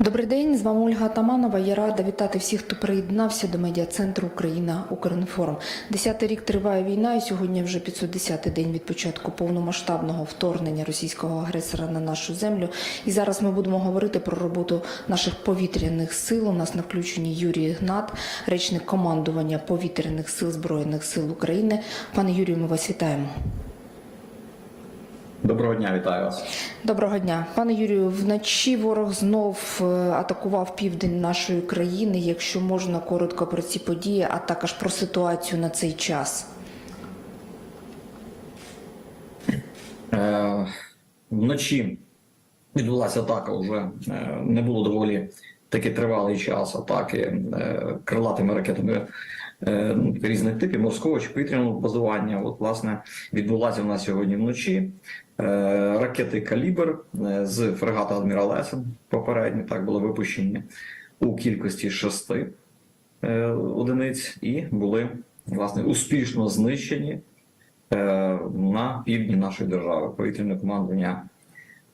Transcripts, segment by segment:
Добрий день, з вами Ольга Атаманова. Я рада вітати всіх, хто приєднався до медіа центру Україна Укрінформ. Десятий рік триває війна, і сьогодні вже 510-й день від початку повномасштабного вторгнення російського агресора на нашу землю. І зараз ми будемо говорити про роботу наших повітряних сил. У нас на включенні Юрій Гнат, речник командування повітряних сил збройних сил України. Пане Юрію, ми вас вітаємо. Доброго дня, вітаю вас. Доброго дня, пане Юрію. Вночі ворог знов е, атакував південь нашої країни. Якщо можна коротко про ці події, а також про ситуацію на цей час. Е, вночі відбулася атака вже е, не було доволі такий тривалий час атаки е, крилатими ракетами різних типів морського чи повітряного базування. От, власне, відбулася в нас сьогодні вночі. Е, ракети Калібр е, з фрегата Адмірал Есен попередньо так було випущені у кількості шести е, одиниць і були власне успішно знищені е, на півдні нашої держави. Повітряне командування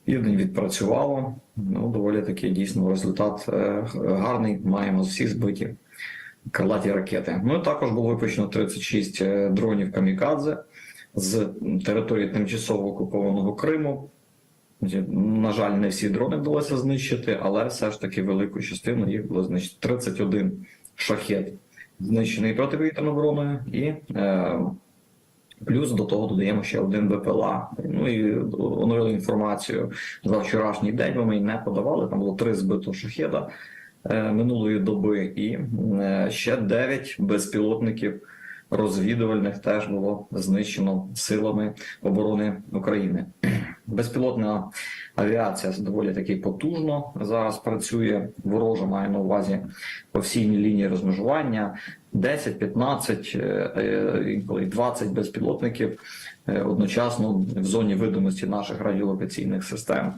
Південь відпрацювало. Ну, доволі таки дійсно результат е, гарний. Маємо всі збиті крилаті ракети. Ну також було випущено 36 е, дронів камікадзе з території тимчасово окупованого Криму. На жаль, не всі дрони вдалося знищити, але все ж таки велику частину їх було знищено. 31 шахет знищений протиповітряною обороною і е, Плюс до того додаємо ще один БПЛА. Ну і оновили інформацію за вчорашній день. Ми не подавали. Там було три збито шахеда минулої доби, і е, ще дев'ять безпілотників розвідувальних теж було знищено силами оборони України. Безпілотна авіація доволі таки потужно зараз працює. Ворожа має на увазі по всій лінії розмежування. 10, 15, е, е, інколи 20 безпілотників е, одночасно в зоні видимості наших радіолокаційних систем.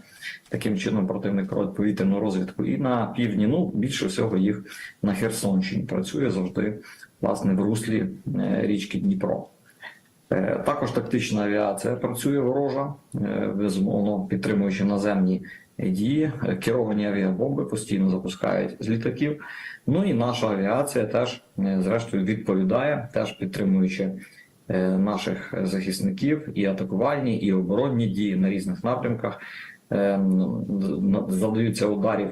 Таким чином противник робить повітряну розвідку і на півдні. Ну більше всього їх на Херсонщині працює завжди власне в руслі річки Дніпро. Е, Також тактична авіація працює ворожа, е, безумовно підтримуючи наземні дії. Е, Керовані авіабомби постійно запускають з літаків. Ну і наша авіація теж, зрештою, відповідає, теж підтримуючи наших захисників і атакувальні, і оборонні дії на різних напрямках. Завдаються ударів.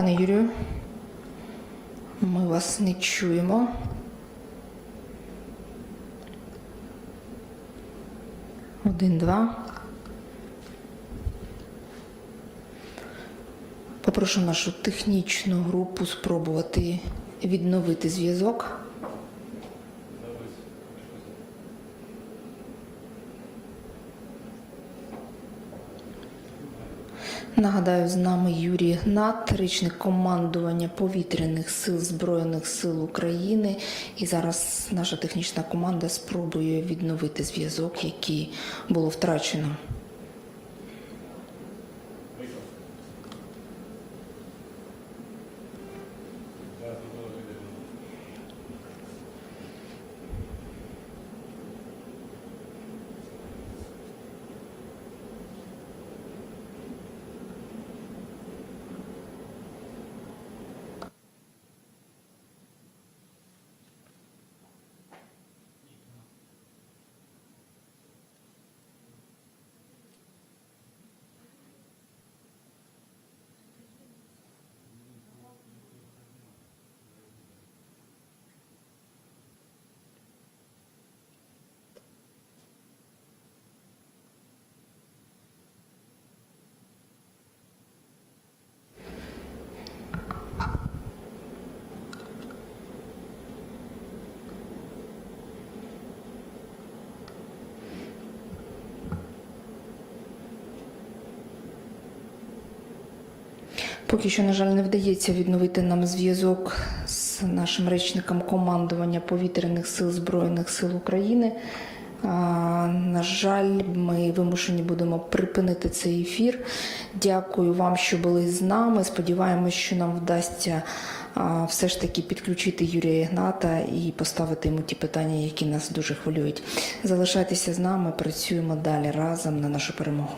Пане Юрію, ми вас не чуємо. Один, два. Попрошу нашу технічну групу спробувати відновити зв'язок. Нагадаю, з нами Юрій Гнат, речник командування повітряних сил Збройних сил України. І зараз наша технічна команда спробує відновити зв'язок, який було втрачено. Поки що, на жаль, не вдається відновити нам зв'язок з нашим речником командування повітряних сил Збройних сил України. На жаль, ми вимушені будемо припинити цей ефір. Дякую вам, що були з нами. Сподіваємось, що нам вдасться все ж таки підключити Юрія Ігната і поставити йому ті питання, які нас дуже хвилюють. Залишайтеся з нами, працюємо далі разом на нашу перемогу.